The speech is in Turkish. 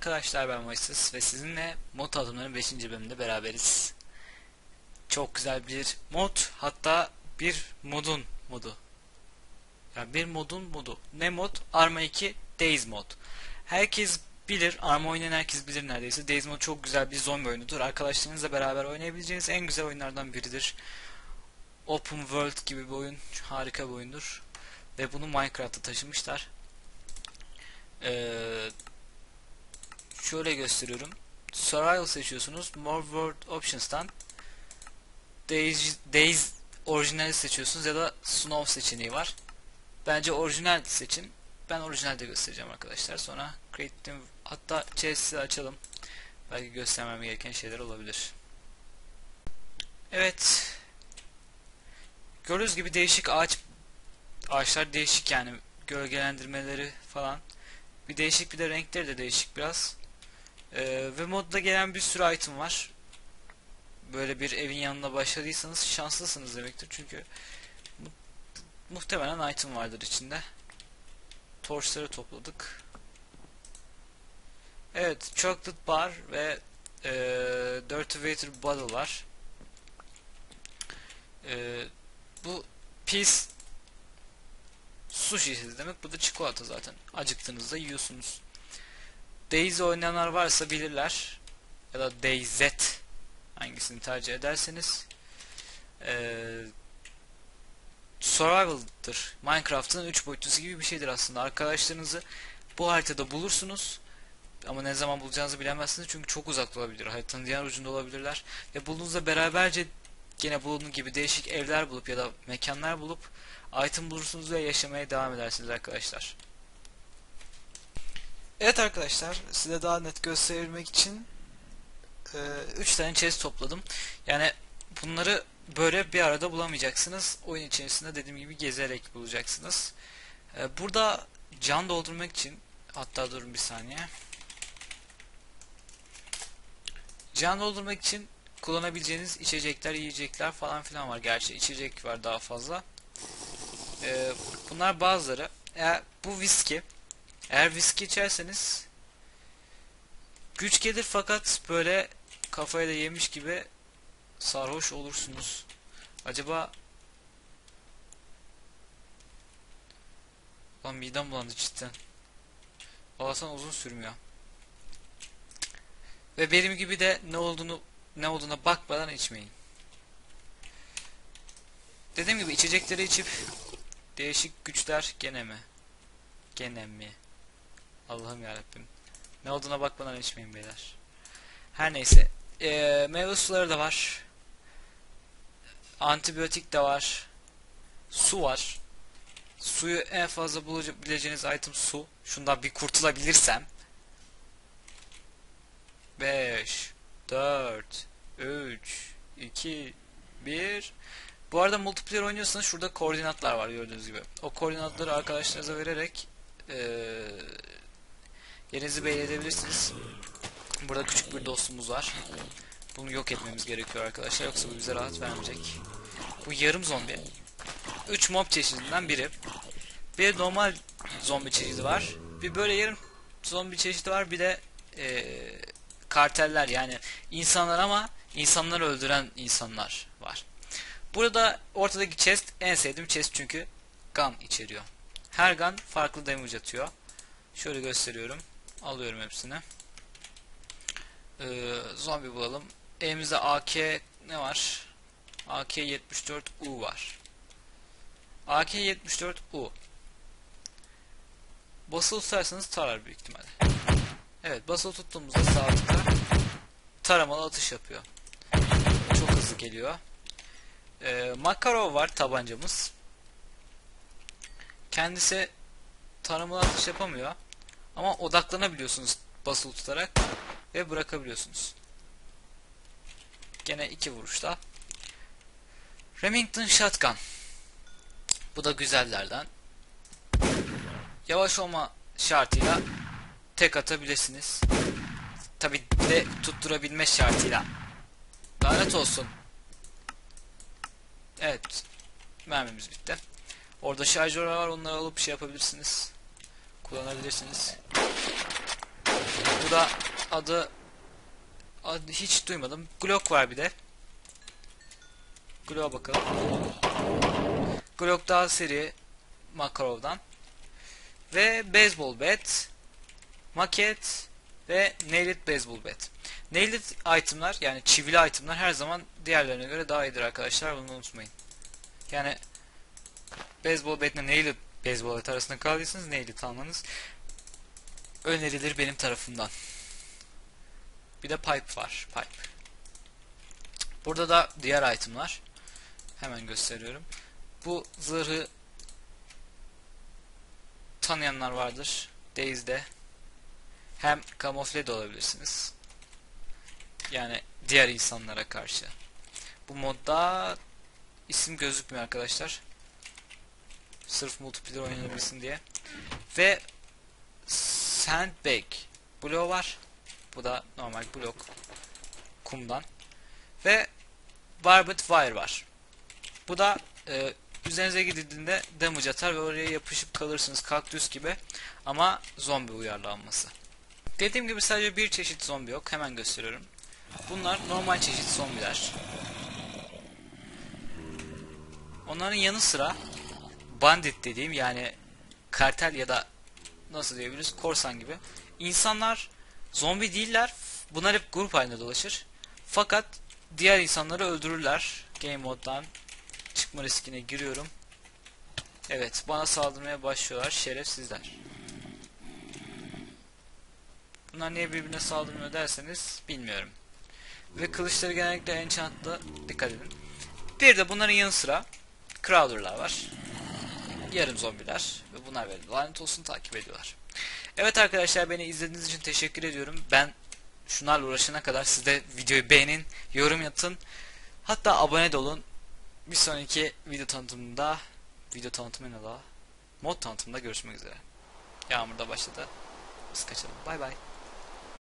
arkadaşlar ben Voices ve sizinle mod adımların 5. bölümünde beraberiz. Çok güzel bir mod hatta bir modun modu. Yani bir modun modu. Ne mod? Arma 2 Days mod. Herkes bilir, Arma oynayan herkes bilir neredeyse. Days mod çok güzel bir zombi oyunudur. Arkadaşlarınızla beraber oynayabileceğiniz en güzel oyunlardan biridir. Open World gibi bir oyun. Harika bir oyundur. Ve bunu Minecraft'a taşımışlar. Ee, şöyle gösteriyorum. Survival seçiyorsunuz. More World Options'tan Days, Days orijinali seçiyorsunuz ya da Snow seçeneği var. Bence orijinal seçin. Ben orijinalde göstereceğim arkadaşlar. Sonra Creative hatta chest'i açalım. Belki göstermem gereken şeyler olabilir. Evet. Gördüğünüz gibi değişik ağaç ağaçlar değişik yani gölgelendirmeleri falan. Bir değişik bir de renkleri de değişik biraz. Ee, ve modda gelen bir sürü item var. Böyle bir evin yanına başladıysanız şanslısınız demektir. Çünkü mu muhtemelen item vardır içinde. Torçları topladık. Evet, Chocolate Bar ve e, Dirty Water Bottle var. E, bu pis su şişesi demek. Bu da çikolata zaten. Acıktığınızda yiyorsunuz. Daisy oynayanlar varsa bilirler. Ya da DayZ hangisini tercih ederseniz. Ee, Survival'dır. Minecraft'ın 3 boyutlusu gibi bir şeydir aslında. Arkadaşlarınızı bu haritada bulursunuz. Ama ne zaman bulacağınızı bilemezsiniz çünkü çok uzakta olabilir. Haritanın diğer ucunda olabilirler. Ve bulduğunuzda beraberce gene bulunduğu gibi değişik evler bulup ya da mekanlar bulup item bulursunuz ve yaşamaya devam edersiniz arkadaşlar. Evet arkadaşlar size daha net göstermek için 3 tane chest topladım. Yani bunları böyle bir arada bulamayacaksınız. Oyun içerisinde dediğim gibi gezerek bulacaksınız. E, burada can doldurmak için hatta durun bir saniye. Can doldurmak için kullanabileceğiniz içecekler, yiyecekler falan filan var. Gerçi içecek var daha fazla. Ee, bunlar bazıları. Eğer bu viski, eğer viski içerseniz güç gelir fakat böyle kafaya da yemiş gibi sarhoş olursunuz. Acaba Lan midem bulandı cidden. Alasan uzun sürmüyor. Ve benim gibi de ne olduğunu ne olduğuna bakmadan içmeyin. Dediğim gibi içecekleri içip değişik güçler gene mi? Gene mi? Allah'ım yarabbim. Ne olduğuna bakmadan içmeyin beyler. Her neyse. Ee, meyve suları da var. Antibiyotik de var. Su var. Suyu en fazla bulabileceğiniz item su. Şundan bir kurtulabilirsem. 5 4 3 2 1 Bu arada multiplayer oynuyorsanız şurada koordinatlar var gördüğünüz gibi. O koordinatları arkadaşlarınıza vererek ee, yerinizi belli edebilirsiniz. Burada küçük bir dostumuz var. Bunu yok etmemiz gerekiyor arkadaşlar yoksa bu bize rahat vermeyecek. Bu yarım zombi. 3 mob çeşidinden biri. Bir normal zombi çeşidi var. Bir böyle yarım zombi çeşidi var. Bir de ee, karteller yani insanlar ama insanları öldüren insanlar var. Burada ortadaki chest en sevdiğim chest çünkü gun içeriyor. Her gun farklı damage atıyor. Şöyle gösteriyorum. Alıyorum hepsini. Ee, zombi bulalım. Elimizde AK ne var? AK-74U var. AK-74U. Basılı tutarsanız tarar büyük ihtimalle. Evet basılı tuttuğumuzda sağ tıkla taramalı atış yapıyor. Çok hızlı geliyor. Ee, Makarov var tabancamız. Kendisi taramalı atış yapamıyor. Ama odaklanabiliyorsunuz basılı tutarak ve bırakabiliyorsunuz. Gene iki vuruşta. Remington Shotgun. Bu da güzellerden. Yavaş olma şartıyla tek atabilirsiniz. Tabi de tutturabilme şartıyla. Lanet olsun. Evet. Mermimiz bitti. Orada şarjör var onları alıp şey yapabilirsiniz. Kullanabilirsiniz. Bu da adı, adı hiç duymadım. Glock var bir de. Glock'a bakalım. Glock daha seri Makarov'dan. Ve baseball bat, maket ve nailed baseball bat. Nailed itemlar yani çivili itemlar her zaman diğerlerine göre daha iyidir arkadaşlar. Bunu unutmayın. Yani baseball bat ile nailed baseball bat arasında kaldıysanız nailed almanız önerilir benim tarafımdan. Bir de pipe var. Pipe. Burada da diğer itemlar. Hemen gösteriyorum. Bu zırhı tanıyanlar vardır. Daze'de hem kamufle de olabilirsiniz. Yani diğer insanlara karşı. Bu modda isim gözükmüyor arkadaşlar. Sırf multiplayer oynanabilsin diye. Ve Sandbag bloğu var. Bu da normal blok kumdan. Ve Barbed Wire var. Bu da e, üzerinize gidildiğinde damage atar ve oraya yapışıp kalırsınız kaktüs gibi ama zombi uyarlanması. Dediğim gibi sadece bir çeşit zombi yok. Hemen gösteriyorum. Bunlar normal çeşit zombiler. Onların yanı sıra bandit dediğim yani kartel ya da nasıl diyebiliriz korsan gibi insanlar zombi değiller. Bunlar hep grup halinde dolaşır. Fakat diğer insanları öldürürler. Game moddan çıkma riskine giriyorum. Evet bana saldırmaya başlıyorlar şerefsizler. Bunlar niye birbirine saldırmıyor derseniz bilmiyorum. Ve kılıçları genellikle enchantlı dikkat edin. Bir de bunların yanı sıra Crowder'lar var. Yarım zombiler ve bunlar böyle lanet olsun takip ediyorlar. Evet arkadaşlar beni izlediğiniz için teşekkür ediyorum. Ben şunlarla uğraşana kadar siz de videoyu beğenin, yorum yapın. Hatta abone de olun. Bir sonraki video tanıtımında video tanıtımı ne la? Mod tanıtımında görüşmek üzere. Yağmur da başladı. Biz kaçalım. Bay bay.